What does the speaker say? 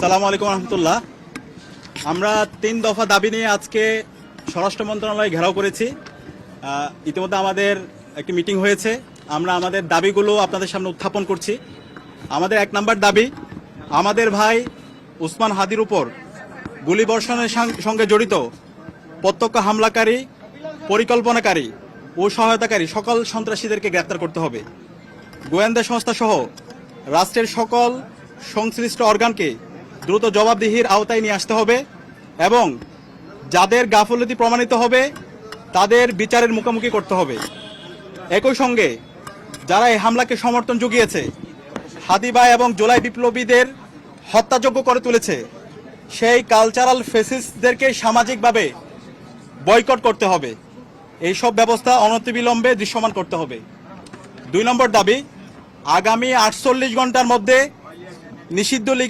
সালাম আলাইকুম রহমতুল্লাহ। আমরা তিন দফা দাবি নিয়ে আজকে স্বরাষ্ট্র মন্ত্রণালয় ঘেরাও করেছি। ইতিমধ্যে আমাদের একটি মিটিং হয়েছে। আমরা আমাদের দাবিগুলো আপনাদের সামনে উত্থাপন করছি। আমাদের এক নম্বর দাবি, আমাদের ভাই উসমান হাদির উপর গুলিবর্ষণের সঙ্গে জড়িত, প্রত্যক্ষ হামলাকারী, পরিকল্পনাকারী ও সহায়তাকারী সকল সন্ত্রাসীদেরকে গ্রেপ্তার করতে হবে। গোয়েন্দা সংস্থা সহ রাষ্ট্রের সকল সংশ্লিষ্ট অর্গানকে দ্রুত জবাবদিহির আওতায় নিয়ে আসতে হবে এবং যাদের গাফলতি প্রমাণিত হবে, তাদের বিচারের মুখোমুখি করতে হবে। একই সঙ্গে যারা এই হামলাকে সমর্থন জুগিয়েছে হাদিবা এবং জুলাই বিপ্লবীদের হত্যাযোগ্য করে তুলেছে, সেই কালচারাল ফেসিসদেরকে সামাজিকভাবে বয়কট করতে হবে। এইসব ব্যবস্থা অনতিবিলম্বে দৃশ্যমান করতে হবে। দুই নম্বর দাবি, আগামী আটচল্লিশ ঘণ্টার মধ্যে নিষিদ্ধ